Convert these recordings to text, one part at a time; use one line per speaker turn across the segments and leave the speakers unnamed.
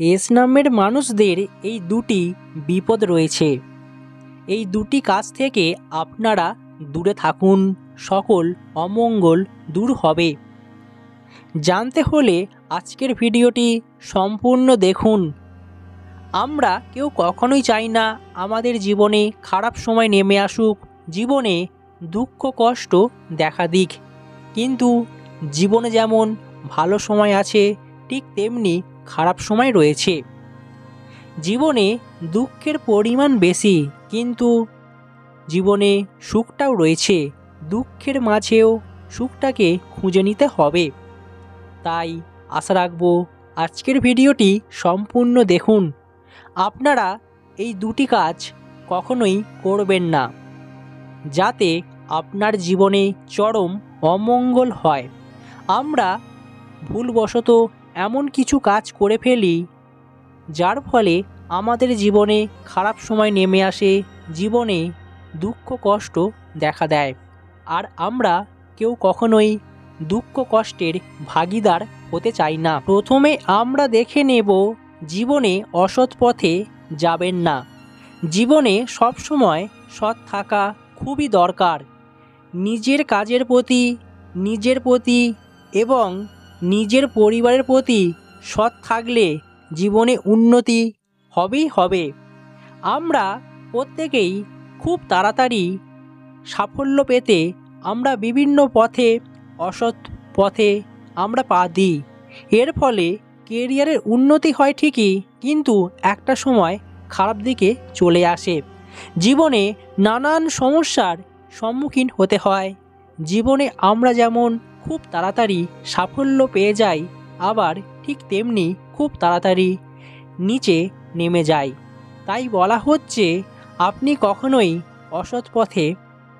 S নামের মানুষদের এই দুটি বিপদ রয়েছে। এই দুটি কাজ থেকে আপনারা দূরে থাকুন, সকল অমঙ্গল দূর হবে। জানতে হলে আজকের ভিডিওটি সম্পূর্ণ দেখুন। আমরা কেউ কখনোই চাই না আমাদের জীবনে খারাপ সময় নেমে আসুক, জীবনে দুঃখ, কষ্ট দেখা দিক। কিন্তু জীবনে যেমন ভালো সময় আছে, ঠিক তেমনি খারাপ সময় রয়েছে। জীবনে দুঃখের পরিমাণ বেশি, কিন্তু জীবনে সুখটাও রয়েছে। দুঃখের মাঝেও সুখটাকে খুঁজে নিতে হবে। তাই আশা রাখব আজকের ভিডিওটি সম্পূর্ণ দেখুন। আপনারা এই দুটি কাজ কখনোই করবেন না, যাতে আপনার জীবনে চরম অমঙ্গল হয়। আমরা ভুলবশত এমন কিছু কাজ করে ফেলি, যার ফলে আমাদের জীবনে খারাপ সময় নেমে আসে, জীবনে দুঃখ কষ্ট দেখা দেয়। আর আমরা কেউ কখনোই দুঃখ কষ্টের ভাগিদার হতে চাই না। প্রথমে আমরা দেখে নেব, জীবনে অসৎ পথে যাবেন না। জীবনে সবসময় সৎ থাকা খুবই দরকার। নিজের কাজের প্রতি, নিজের প্রতি এবং নিজের পরিবারের প্রতি সৎ থাকলে জীবনে উন্নতি হবেই হবে। আমরা প্রত্যেকেই খুব তাড়াতাড়ি সাফল্য পেতে আমরা বিভিন্ন পথে, অসৎ পথে আমরা পা দিই। এর ফলে কেরিয়ারের উন্নতি হয় ঠিকই, কিন্তু একটা সময় খারাপ দিকে চলে আসে। জীবনে নানান সমস্যার সম্মুখীন হতে হয়। জীবনে আমরা যেমন খুব তাড়াতাড়ি সাফল্য পেয়ে যায়, আবার ঠিক তেমনি খুব তাড়াতাড়ি নিচে নেমে যায়। তাই বলা হচ্ছে, আপনি কখনোই অসৎ পথে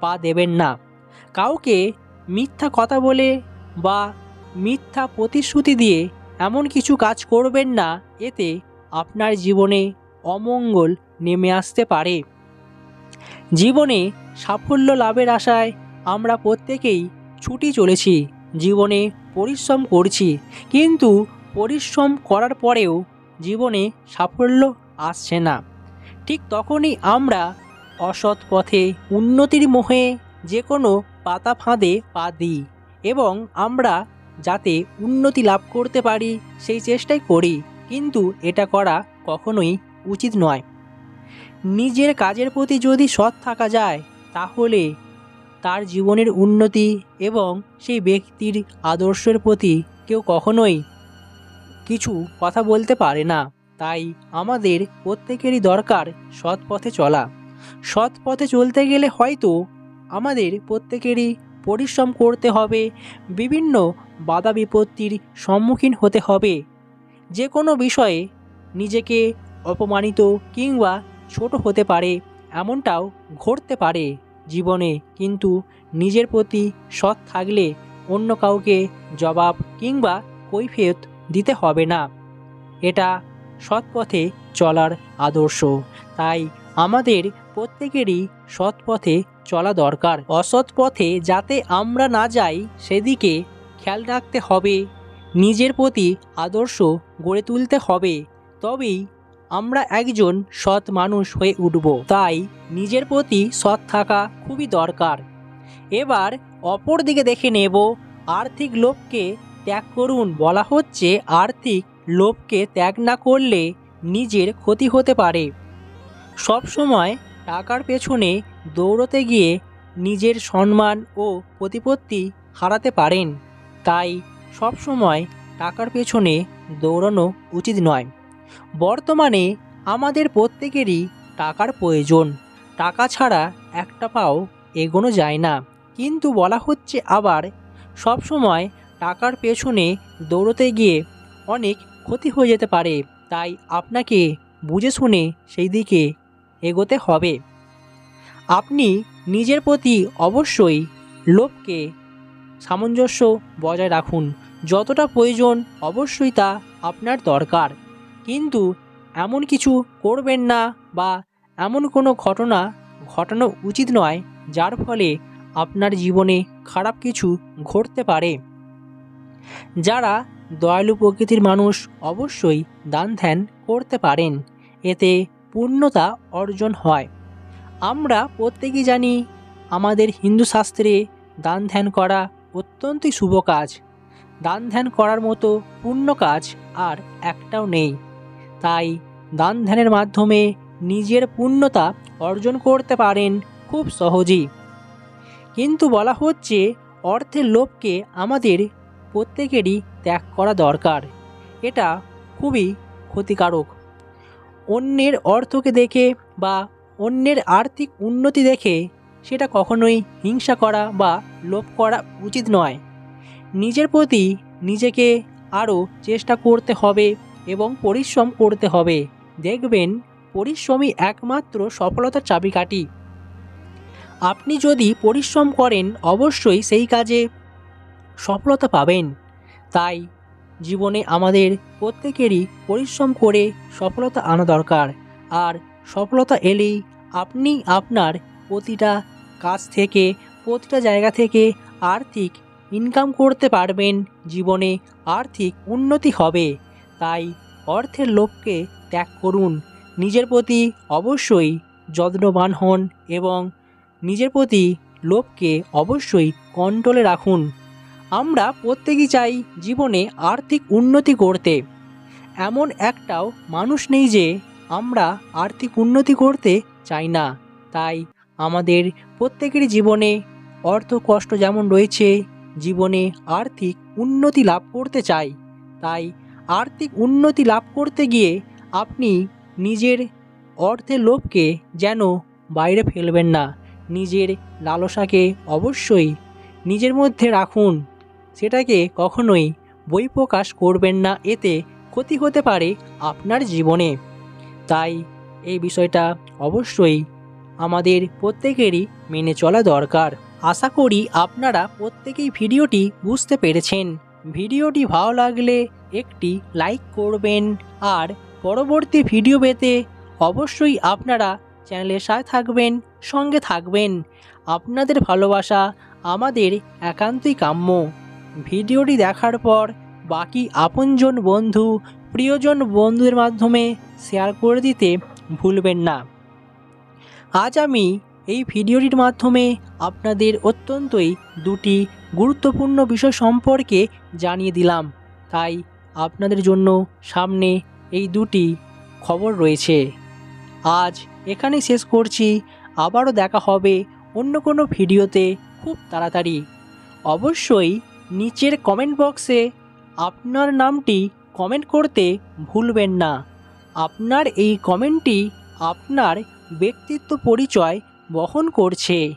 পা দেবেন না। কাউকে মিথ্যা কথা বলে বা মিথ্যা প্রতিশ্রুতি দিয়ে এমন কিছু কাজ করবেন না, এতে আপনার জীবনে অমঙ্গল নেমে আসতে পারে। জীবনে সাফল্য লাভের আশায় আমরা প্রত্যেকেই ছুটি চলেছি, জীবনে পরিশ্রম করছি। কিন্তু পরিশ্রম করার পরেও জীবনে সাফল্য আসছে না। ঠিক তখনই আমরা অসৎ পথে উন্নতির মোহে যে কোনো পাতা ফাঁদে পা দিই এবং আমরা যাতে উন্নতি লাভ করতে পারি সেই চেষ্টাই করি, কিন্তু এটা করা কখনোই উচিত নয়। নিজের কাজের প্রতি যদি সৎ থাকা যায়, তাহলে তার জীবনের উন্নতি এবং সেই ব্যক্তির আদর্শের প্রতি কেউ কখনোই কিছু কথা বলতে পারে না। তাই আমাদের প্রত্যেকেরই দরকার সৎ পথে চলা। সৎ পথে চলতে গেলে হয়তো আমাদের প্রত্যেকেরই পরিশ্রম করতে হবে, বিভিন্ন বাধা বিপত্তির সম্মুখীন হতে হবে। যে কোনো বিষয়ে নিজেকে অপমানিত কিংবা ছোট হতে পারে, এমনটাও ঘটতে পারে। জীবনে কিন্তু নিজের প্রতি সৎ থাকলে অন্য কাউকে জবাব কিংবা কৈফিয়ত দিতে হবে না। এটা সৎ পথে চলার আদর্শ। তাই আমাদের প্রত্যেকেরই সৎ পথে চলা দরকার। অসৎ পথে যাতে আমরা না যাই, সেদিকে খেয়াল রাখতে হবে। নিজের প্রতি আদর্শ গড়ে তুলতে হবে। তবেই আমরা একজন সৎ মানুষ হয়ে উঠব। তাই নিজের প্রতি সৎ থাকা খুবই দরকার। এবার অপর দিকে দেখে নেব, আর্থিক লোভকে ত্যাগ করুন বলা হচ্ছে আর্থিক লোভকে ত্যাগ না করলে নিজের ক্ষতি হতে পারে। সব সময় টাকার পেছনে দৌড়তে গিয়ে নিজের সম্মান ও প্রতিপত্তি হারাতে পারেন। তাই সব সময় টাকার পেছনে দৌড়ানো উচিত নয়। বর্তমানে আমাদের প্রত্যেকেরই টাকার প্রয়োজন। টাকা ছাড়া একটা পাও এগোনো যায় না। কিন্তু বলা হচ্ছে আবার সব সময় টাকার পেছনে দৌড়তে গিয়ে অনেক ক্ষতি হয়ে যেতে পারে। তাই আপনাকে বুঝে শুনে সেই দিকে এগোতে হবে। আপনি নিজের প্রতি অবশ্যই লোভকে সামঞ্জস্য বজায় রাখুন। যতটা প্রয়োজন অবশ্যই তা আপনার দরকার। কিন্তু এমন কিছু করবেন না বা এমন কোনো ঘটনা ঘটানো উচিত নয়, যার ফলে আপনার জীবনে খারাপ কিছু ঘটতে পারে। যারা দয়ালু প্রকৃতির মানুষ অবশ্যই দান ধ্যান করতে পারেন, এতে পূর্ণতা অর্জন হয়। আমরা প্রত্যেকেই জানি আমাদের হিন্দু শাস্ত্রে দান ধ্যান করা অত্যন্তই শুভ কাজ। দান ধ্যান করার মতো পুণ্য কাজ আর একটাও নেই। তাই দান ধ্যানের মাধ্যমে নিজের পূর্ণতা অর্জন করতে পারেন খুব সহজেই। কিন্তু বলা হচ্ছে অর্থের লোভকে আমাদের প্রত্যেকেরই ত্যাগ করা দরকার। এটা খুবই ক্ষতিকারক। অন্যের অর্থকে দেখে বা অন্যের আর্থিক উন্নতি দেখে সেটা কখনোই হিংসা করা বা লোভ করা উচিত নয়। নিজের প্রতি নিজেকে আরও চেষ্টা করতে হবে এবং পরিশ্রম করতে হবে। দেখবেন, পরিশ্রমই একমাত্র সফলতার চাবিকাঠি। আপনি যদি পরিশ্রম করেন, অবশ্যই সেই কাজে সফলতা পাবেন। তাই জীবনে আমাদের প্রত্যেকেরই পরিশ্রম করে সফলতা আনা দরকার। আর সফলতা এলেই আপনি আপনার প্রতিটা কাজ থেকে, প্রতিটা জায়গা থেকে আর্থিক ইনকাম করতে পারবেন। জীবনে আর্থিক উন্নতি হবে। তাই অর্থের লোভকে ত্যাগ করুন। নিজের প্রতি অবশ্যই যত্নবান হন এবং নিজের প্রতি লোভকে অবশ্যই কন্ট্রোলে রাখুন। আমরা প্রত্যেকেই চাই জীবনে আর্থিক উন্নতি করতে এমন একটাও মানুষ নেই যে আমরা আর্থিক উন্নতি করতে চাই না। তাই আমাদের প্রত্যেকেরই জীবনে অর্থ কষ্ট যেমন রয়েছে, জীবনে আর্থিক উন্নতি লাভ করতে চাই। তাই আর্থিক উন্নতি লাভ করতে গিয়ে আপনি নিজের অর্থের লোভকে যেন বাইরে ফেলবেন না। নিজের লালসাকে অবশ্যই নিজের মধ্যে রাখুন। সেটাকে কখনোই বই প্রকাশ করবেন না। এতে ক্ষতি হতে পারে আপনার জীবনে। তাই এই বিষয়টা অবশ্যই আমাদের প্রত্যেকেরই মেনে চলা দরকার। আশা করি আপনারা প্রত্যেকেই ভিডিওটি বুঝতে পেরেছেন। ভিডিওটি ভালো লাগলে একটি লাইক করবেন আর পরবর্তী ভিডিও পেতে অবশ্যই আপনারা চ্যানেলের সাথে থাকবেন, সঙ্গে থাকবেন। আপনাদের ভালোবাসা আমাদের একান্তই কাম্য। ভিডিওটি দেখার পর বাকি আপনজন বন্ধু, প্রিয়জন বন্ধুদের মাধ্যমে শেয়ার করে দিতে ভুলবেন না। আজ আমি এই ভিডিওটির মাধ্যমে আপনাদের অত্যন্তই দুটি গুরুত্বপূর্ণ বিষয় সম্পর্কে জানিয়ে দিলাম। তাই আপনাদের জন্য সামনে এই দুটি খবর রয়েছে। আজ এখানেই শেষ করছি। আবারও দেখা হবে অন্য কোনো ভিডিওতে খুব তাড়াতাড়ি। অবশ্যই নিচের কমেন্ট বক্সে আপনার নামটি কমেন্ট করতে ভুলবেন না। আপনার এই কমেন্টটি আপনার ব্যক্তিত্ব পরিচয় বহন করছে।